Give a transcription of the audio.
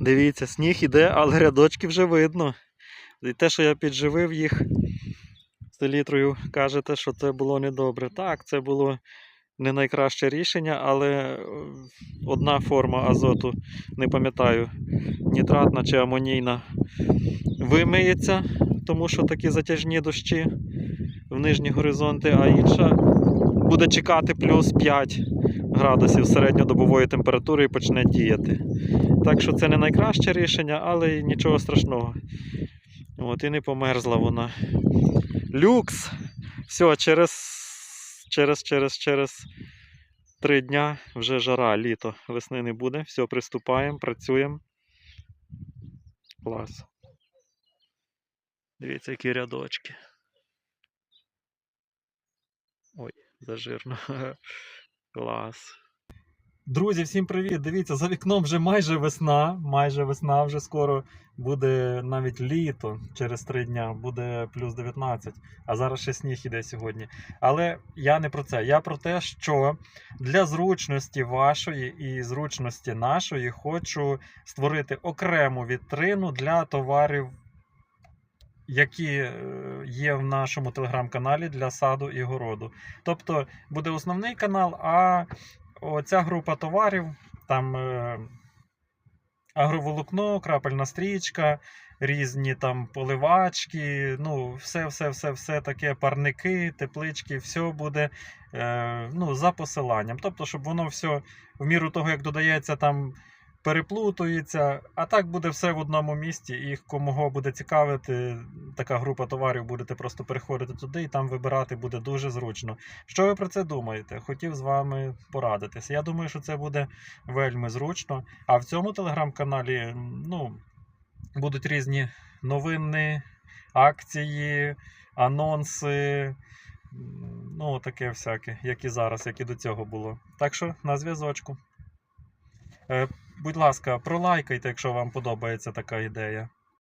Дивіться, сніг іде, але рядочки вже видно. І те, що я підживив їх з селітрою, кажете, що це було недобре. Так, це було не найкраще рішення, але е, одна форма азоту, не пам'ятаю, нітратна чи амонійна, вимиється, тому що такі затяжні дощі в нижні горизонти, а інша буде чекати плюс 5 градусів середньодобової температури і почне діяти. Так що це не найкраще рішення, але нічого страшного. От і не померзла вона. Люкс! Все, через, через, через, через три дня вже жара, літо, весни не буде. Все, приступаємо, працюємо. Клас. Дивіться, які рядочки. Ой, зажирно. Клас. Друзі, всім привіт! Дивіться, за вікном вже майже весна. Майже весна, вже скоро буде навіть літо через три дня, буде плюс 19, а зараз ще сніг іде сьогодні. Але я не про це. Я про те, що для зручності вашої і зручності нашої хочу створити окрему вітрину для товарів, які е, є в нашому телеграм-каналі для саду і городу. Тобто буде основний канал, а оця група товарів, там е, агроволокно, крапельна стрічка, різні там поливачки, ну, все, все, все, все таке, парники, теплички, все буде е, ну, за посиланням. Тобто, щоб воно все в міру того, як додається там. Переплутується, а так буде все в одному місці, і кому буде цікавити така група товарів, будете просто переходити туди і там вибирати буде дуже зручно. Що ви про це думаєте? Хотів з вами порадитися. Я думаю, що це буде вельми зручно. А в цьому телеграм-каналі ну, будуть різні новини, акції, анонси. Ну, таке всяке, як і зараз, як і до цього було. Так що на зв'язочку. Будь ласка, пролайкайте, якщо вам подобається така ідея.